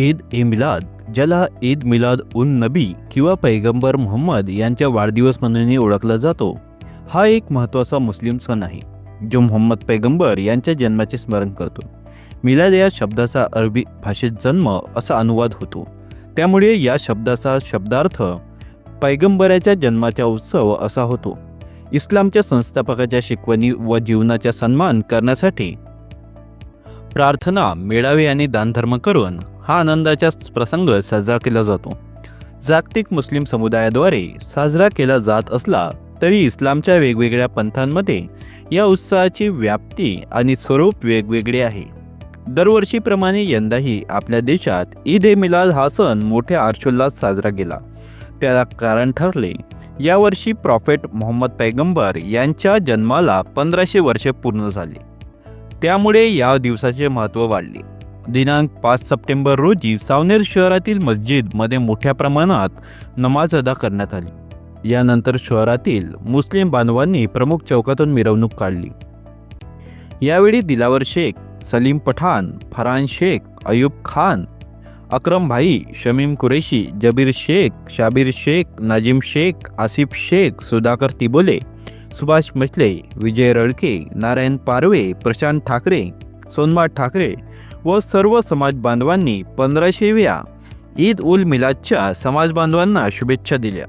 ईद ए मिलाद ज्याला ईद मिलाद उन नबी किंवा पैगंबर मोहम्मद यांच्या वाढदिवस म्हणूनही ओळखला जातो. हा एक महत्त्वाचा मुस्लिम सण आहे जो मोहम्मद पैगंबर यांच्या जन्माचे स्मरण करतो. मिलाद या शब्दाचा अरबी भाषेत जन्म असा अनुवाद होतो. त्यामुळे या शब्दाचा शब्दार्थ पैगंबराच्या जन्माचा उत्सव असा होतो. इस्लामच्या संस्थापकाच्या शिकवणी व जीवनाचा सन्मान करण्यासाठी प्रार्थना मेळावे आणि दानधर्म करून हा आनंदाचा प्रसंग साजरा केला जातो. जागतिक मुस्लिम समुदायाद्वारे साजरा केला जात असला तरी इस्लामच्या वेगवेगळ्या पंथांमध्ये या उत्सवाची व्याप्ती आणि स्वरूप वेगवेगळे आहे. दरवर्षीप्रमाणे यंदाही आपल्या देशात ईद ए मिलाद हा सण मोठ्या हर्षोल्लास साजरा केला त्याला कारण ठरले यावर्षी प्रॉफेट मोहम्मद पैगंबर यांच्या जन्माला पंधराशे वर्षे पूर्ण झाले. त्यामुळे या दिवसाचे महत्त्व वाढले. दिनांक पाच सप्टेंबर रोजी सावनेर शहरातील मस्जिदमध्ये मोठ्या प्रमाणात नमाज अदा करण्यात आली. यानंतर शहरातील मुस्लिम बांधवांनी प्रमुख चौकातून मिरवणूक काढली. यावेळी दिलावर शेख सलीम पठाण फरहान शेख अयूब खान अक्रम भाई शमीम कुरेशी जबीर शेख शाबीर शेख नाजिम शेख आसिफ शेख सुधाकर तिबोले सुभाष मचले विजय रळके नारायण पारवे प्रशांत ठाकरे सोनमा ठाकरे व सर्व समाज बांधवांनी पंधराशेव्या ईद उल मिलादच्या समाज बांधवांना शुभेच्छा दिल्या.